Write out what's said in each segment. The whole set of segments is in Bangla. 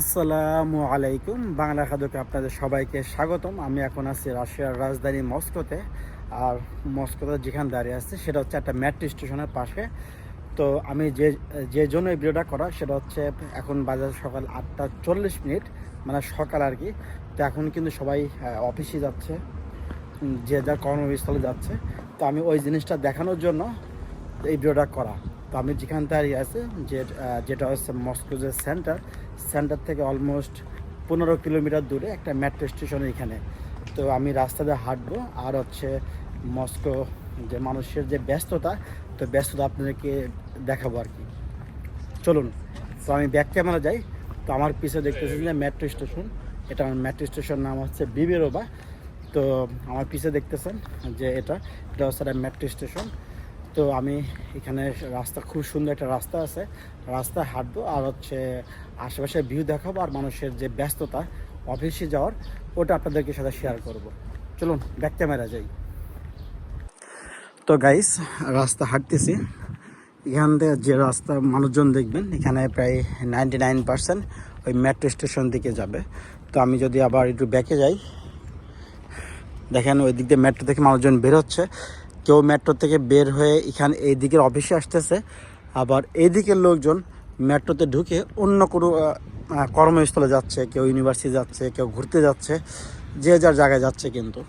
আসসালামু আলাইকুম। বাংলা খাদ্যকে আপনাদের সবাইকে স্বাগতম। আমি এখন আছি রাশিয়ার রাজধানী মস্কোতে। আর মস্কোতে যেখানে দাঁড়িয়ে আছে, সেটা হচ্ছে একটা মেট্রো স্টেশনের পাশে। তো আমি যে যে জন্য এই ভিডিওটা করা, সেটা হচ্ছে এখন বাজার সকাল আটটা চল্লিশ মিনিট মানে সকাল আর কি। তো এখন কিন্তু সবাই অফিসে যাচ্ছে, যে যার কর্মস্থলে যাচ্ছে। তো আমি ওই জিনিসটা দেখানোর জন্য এই ভিডিওটা করা। তো আমি যেখান দাঁড়িয়ে আছে, যে যেটা হচ্ছে মস্কো যে সেন্টার সেন্টার থেকে অলমোস্ট পনেরো কিলোমিটার দূরে একটা মেট্রো স্টেশন এখানে। তো আমি রাস্তা দিয়ে হাঁটবো আর হচ্ছে মস্কো যে মানুষের যে ব্যস্ততা, তো ব্যস্ততা আপনাদেরকে দেখাবো আর কি। চলুন, তো আমি ব্যাক ক্যামেরা যাই। তো আমার পিছনে দেখতেছি যে মেট্রো স্টেশন। এটা আমার মেট্রো স্টেশন নাম হচ্ছে বিবেরোবা। তো আমার পিছে দেখতেছেন যে এটা এটা হচ্ছে মেট্রো স্টেশন। তো আমি এখানে রাস্তা, খুব সুন্দর একটা রাস্তা আছে। রাস্তায় হাঁটবো আর হচ্ছে আশেপাশে ভিউ দেখাবো আর মানুষের যে ব্যস্ততা, অফিসে যাওয়ার, ওটা আপনাদেরকে সাথে শেয়ার করব। চলুন ব্যাক ক্যামেরা যাই। তো গাইস রাস্তা হাঁটতেছি। এখান থেকে যে রাস্তা মানুষজন দেখবেন, এখানে প্রায় নাইনটি নাইন পার্সেন্ট ওই মেট্রো স্টেশন দিকে যাবে। তো আমি যদি আবার একটু ব্যাকে যাই, দেখেন ওই দিক দিয়ে মেট্রো থেকে মানুষজন বের হচ্ছে। কেউ মেট্রো থেকে বের হয়ে এখানে এই দিকের অফিসে আসতেছে। আবার এই দিকের লোকজন মেট্রোতে ঢুকে অন্য কোনো কর্মস্থলে যাচ্ছে, কেউ ইউনিভার্সিটি যাচ্ছে, কেউ ঘুরতে যাচ্ছে, যে যার জায়গায় যাচ্ছে কিন্তু।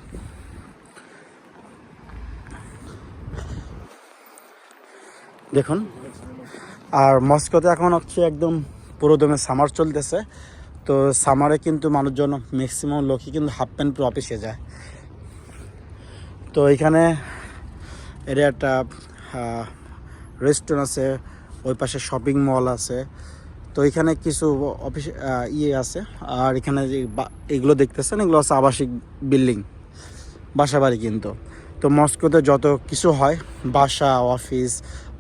দেখুন, আর মস্কোতে এখন হচ্ছে একদম পুরো দমে সামার চলতেছে। তো সামারে কিন্তু মানুষজন ম্যাক্সিমাম লোকই কিন্তু হাফ প্যান্ট পরে অফিসে যায়। তো এখানে এর একটা রেস্টুরেন্ট আছে, ওই পাশে শপিং মল আছে। তো এখানে কিছু অফিস ইয়ে আছে। আর এখানে যে এগুলো দেখতেছেন, এগুলো আছে আবাসিক বিল্ডিং বাসা বাড়ি কিন্তু। তো মস্কোতে যত কিছু হয়, বাসা অফিস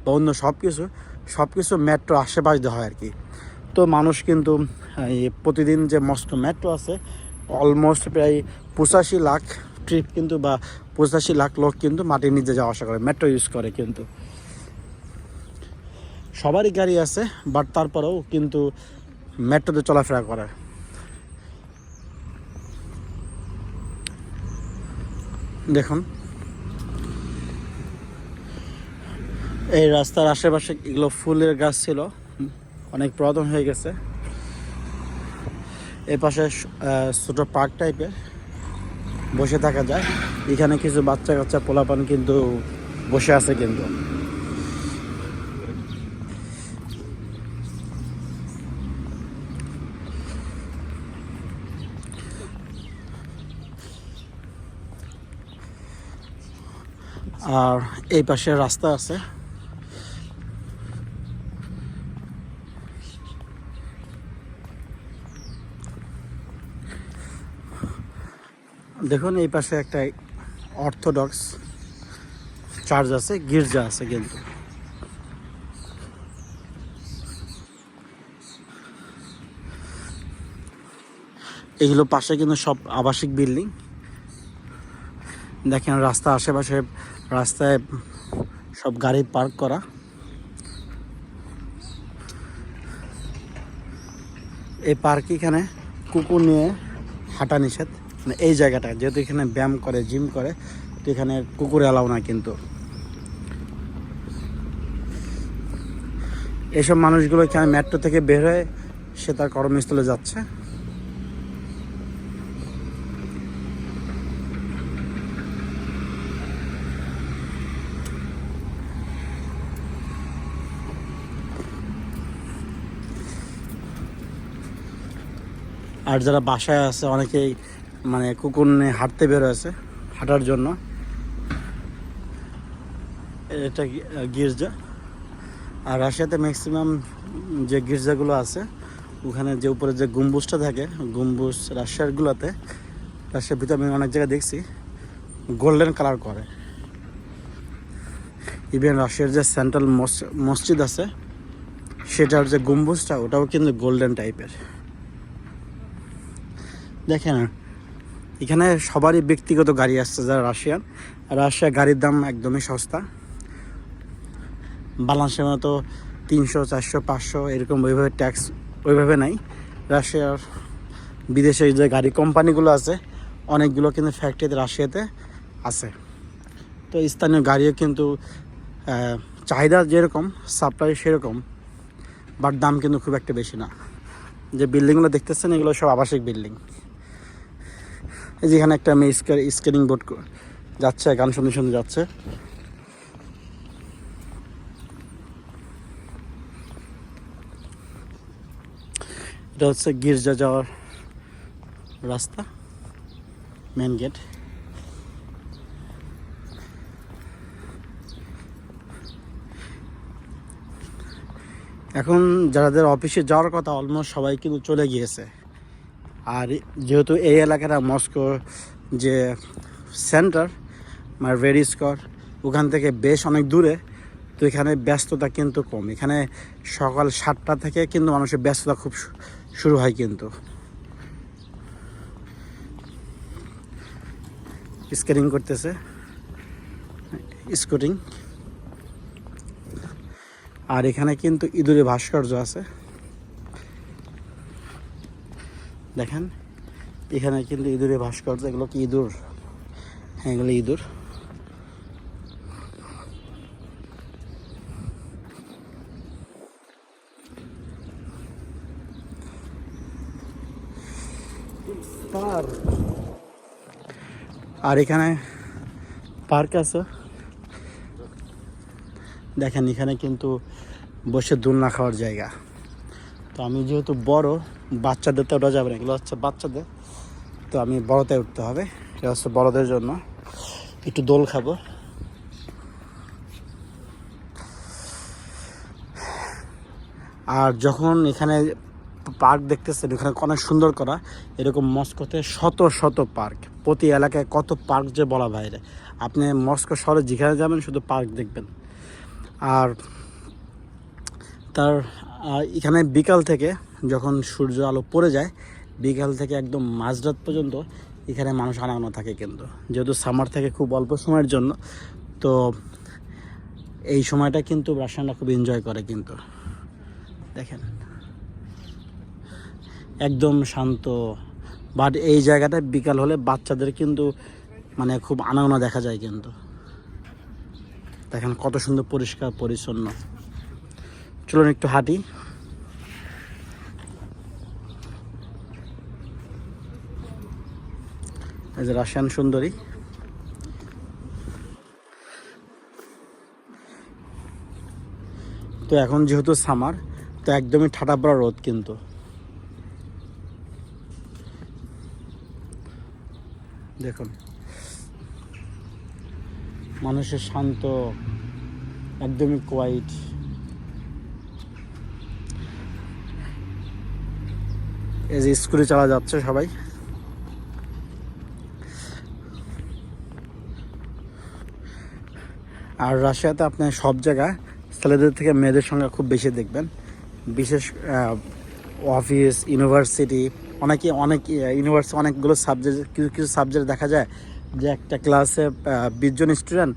বা অন্য সব কিছু সব কিছু মেট্রো আশেপাশ দিয়ে হয় আর কি তো মানুষ কিন্তু প্রতিদিন যে মস্কো মেট্রো আছে অলমোস্ট প্রায় পঁচাশি লাখ ট্রিপ কিন্তু বা পঁচাশি লাখ লোক কিন্তু মাটির নিচে যাওয়া আসা করে মেট্রো ইউজ করে কিন্তু। সবারই গাড়ি আছে বাট তারপরেও কিন্তু মেট্রোতে চলাফেরা করে। দেখুন। এই রাস্তার আশেপাশে এগুলো ফুলের গাছ ছিল, অনেক পুরাতন হয়ে গেছে। এ পাশে ছোট পার্ক টাইপের বসে থাকা যায়। এখানে কিছু বাচ্চা কাচ্চা পোলাপান কিন্তু বসে আছে কিন্তু। আর এই পাশে রাস্তা আছে। দেখুন, এই পাশে একটা অর্থোডক্স চার্চ আছে, গির্জা আছে কিন্তু। এগুলো পাশে কিন্তু সব আবাসিক বিল্ডিং। দেখেন, রাস্তা আশেপাশে রাস্তায় সব গাড়ি পার্ক করা। এই পার্ক এখানে কুকুর নিয়ে হাঁটা নিষেধ। মানে এই জায়গাটা, যেহেতু এখানে ব্যায়াম করে জিম করে, তো এখানে কুকুর এলাও না কিন্তু। এইসব মানুষগুলো এখানে মেট্রো থেকে বের হয়ে সে তার কর্মস্থলে যাচ্ছে। আর যারা বাসায় আছে, অনেকেই মানে কুকুর নিয়ে হাঁটতে বের হয়েছে, হাঁটার জন্য। এটা গির্জা। আর রাশিয়াতে ম্যাক্সিমাম যে গির্জাগুলো আছে, ওখানে যে উপরে যে গম্বুজটা থাকে, গম্বুজ রাশিয়ারগুলোতে রাশিয়ার ভিতরে আমি অনেক জায়গায় দেখছি গোল্ডেন কালার করে। ইভেন রাশিয়ার যে সেন্ট্রাল মসজিদ আছে, সেটার যে গম্বুজটা, ওটাও কিন্তু গোল্ডেন টাইপের দেখেন এখানে সবারই ব্যক্তিগত গাড়ি আসছে, যারা রাশিয়ান। রাশিয়া গাড়ির দাম একদমই সস্তা। বাংলাদেশের মতো তিনশো, চারশো, পাঁচশো এরকম ওইভাবে ট্যাক্স ওইভাবে নাই। রাশিয়ার বিদেশে যে গাড়ি কোম্পানিগুলো আছে, অনেকগুলো কিন্তু ফ্যাক্টরিতে রাশিয়াতে আছে। তো স্থানীয় গাড়িও কিন্তু চাহিদা যেরকম সাপ্লাই সেরকম বাট দাম কিন্তু খুব একটা বেশি না। যে বিল্ডিংগুলো দেখতেছেন, এগুলো সব আবাসিক বিল্ডিং এই যেখানে একটা মেয়ে স্কেটিং বোর্ড যাচ্ছে, গান শুনতে শুনতে যাচ্ছে। এটা হচ্ছে গির্জা যাওয়ার রাস্তা মেন গেট এখন যাদের অফিসে যাওয়ার কথা অলমোস্ট সবাই কিন্তু চলে গিয়েছে। আর যেহেতু এই এলাকাটা মস্কো যে সেন্টার মানে রেডিস্কর ওখান থেকে বেশ অনেক দূরে, তো এখানে ব্যস্ততা কিন্তু কম। এখানে সকাল সাতটা থেকে কিন্তু মানুষের ব্যস্ততা খুব শুরু হয় কিন্তু। স্কেটিং করতেছে। স্কুটিং আর এখানে কিন্তু ইঁদুরে ভাস্কর্য আছে। দেখেন, এখানে কিন্তু ইঁদুরে ভাস্কর্য, এগুলো কি ইঁদুর? হ্যাঁ এগুলো ইঁদুর। আর এখানে পার্ক আছে। দেখেন, এখানে কিন্তু বসে দোলনা খাওয়ার জায়গা। তো আমি যেহেতু বড় বাচ্চাদের তো ওটা যাবে না এগুলো হচ্ছে বাচ্চাদের। তো আমি বড়তে উঠতে হবে। এটা হচ্ছে বড়দের জন্য। একটু দোল খাব। আর যখন এখানে পার্ক দেখতেছেন এখানে অনেক সুন্দর করা। এরকম মস্কোতে শত শত পার্ক। প্রতি এলাকায় কত পার্ক যে বলা বাইরে। আপনি মস্কো শহরে যেখানে যাবেন শুধু পার্ক দেখবেন। আর তার এখানে বিকাল থেকে যখন সূর্য আলো পড়ে যায়, বিকাল থেকে একদম মাঝরাত পর্যন্ত এখানে মানুষ আনাগোনা থাকে কিন্তু যেহেতু সামার থেকে খুব অল্প সময়ের জন্য, তো এই সময়টা কিন্তু রাশিয়ানরা খুব এনজয় করে কিন্তু। দেখেন। একদম শান্ত। বাট এই জায়গাটায় বিকাল হলে বাচ্চাদের কিন্তু মানে খুব আনাগোনা দেখা যায় কিন্তু। দেখেন কত সুন্দর পরিষ্কার, পরিচ্ছন্ন। চলুন একটু হাঁটি। রাশিয়ান সুন্দরী। তো এখন যেহেতু সামার, তো একদমই ঠাটা পড়া রোদ কিন্তু। দেখুন। মানুষের শান্ত, একদমই কোয়াইট এই যে স্কুলে চালা যাচ্ছে সবাই। আর রাশিয়াতে আপনি সব জায়গায় ছেলেদের থেকে মেয়েদের সংখ্যা খুব বেশি দেখবেন। বিশেষ অফিস ইউনিভার্সিটি অনেকে, অনেক ইউনিভার্সিটি অনেকগুলো সাবজেক্ট কিছু কিছু সাবজেক্ট দেখা যায় যে একটা ক্লাসে বিশ জন স্টুডেন্ট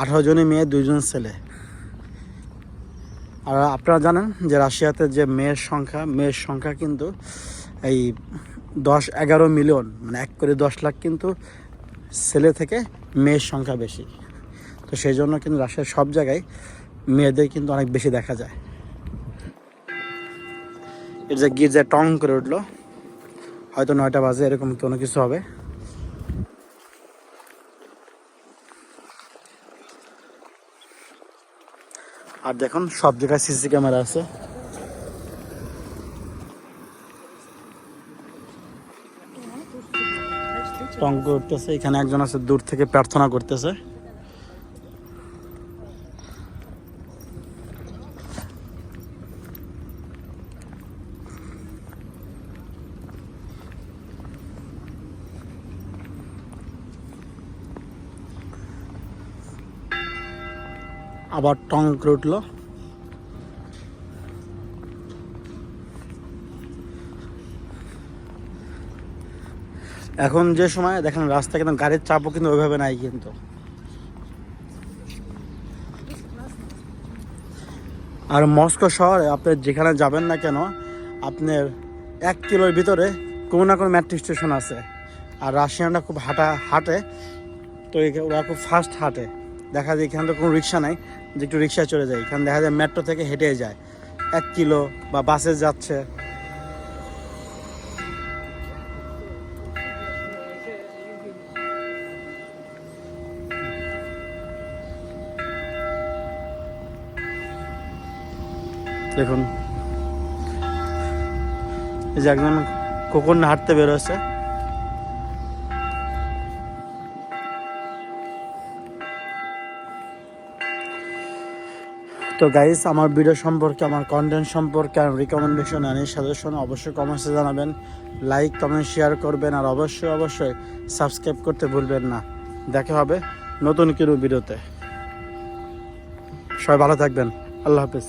আঠারো জনই মেয়ে দুইজন ছেলে। আর আপনারা জানেন যে রাশিয়াতে যে মেয়ের সংখ্যা মেয়ের সংখ্যা কিন্তু এই দশ, এগারো মিলিয়ন মানে এক করে দশ লাখ কিন্তু ছেলে থেকে মেয়ের সংখ্যা বেশি। তো সেই জন্য কিন্তু রাশিয়ার সব জায়গায় মেয়েদের কিন্তু অনেক বেশি দেখা যায়। এর যে গির্জা টং করে উঠল, হয়তো নয়টা বাজে, এরকম কোনো কিছু হবে। আর দেখুন, সব জায়গায় সিসি ক্যামেরা আছে। টং করতেছে এখানে একজন আছে দূর থেকে প্রার্থনা করতেছে। আবার টং করে উঠল। এখন যে সময়, দেখেন রাস্তা কিন্তু গাড়ির চাপও কিন্তু ওইভাবে নাই কিন্তু। আর মস্কো শহরে আপনি যেখানে যাবেন না কেন, আপনার এক কিলোর ভিতরে কোনো না কোনো মেট্রো স্টেশন আছে। আর রাশিয়ানরা খুব হাঁটা, হাঁটে, তো ওরা খুব ফাস্ট হাঁটে। দেখা যায় এখানে তো কোনো রিক্সা নাই, যে একটু রিক্সায় চলে যায়। এখানে দেখা যায় মেট্রো থেকে হেঁটে যায়। এক কিলো বা বাসে যাচ্ছে। দেখুন। এই যে একজন কুকুর নিয়ে হাঁটতে বেরোচ্ছে। তো গাইস আমার ভিডিও সম্পর্কে, আমার কন্টেন্ট সম্পর্কে আর রিকমেন্ডেশন আর সাজেশন অবশ্যই কমেন্টসে জানাবেন। লাইক কমেন্ট শেয়ার করবেন আর অবশ্যই অবশ্যই সাবস্ক্রাইব করতে ভুলবেন না। দেখা হবে নতুন কোনো ভিডিওতে সবাই ভালো থাকবেন। আল্লাহ হাফিজ।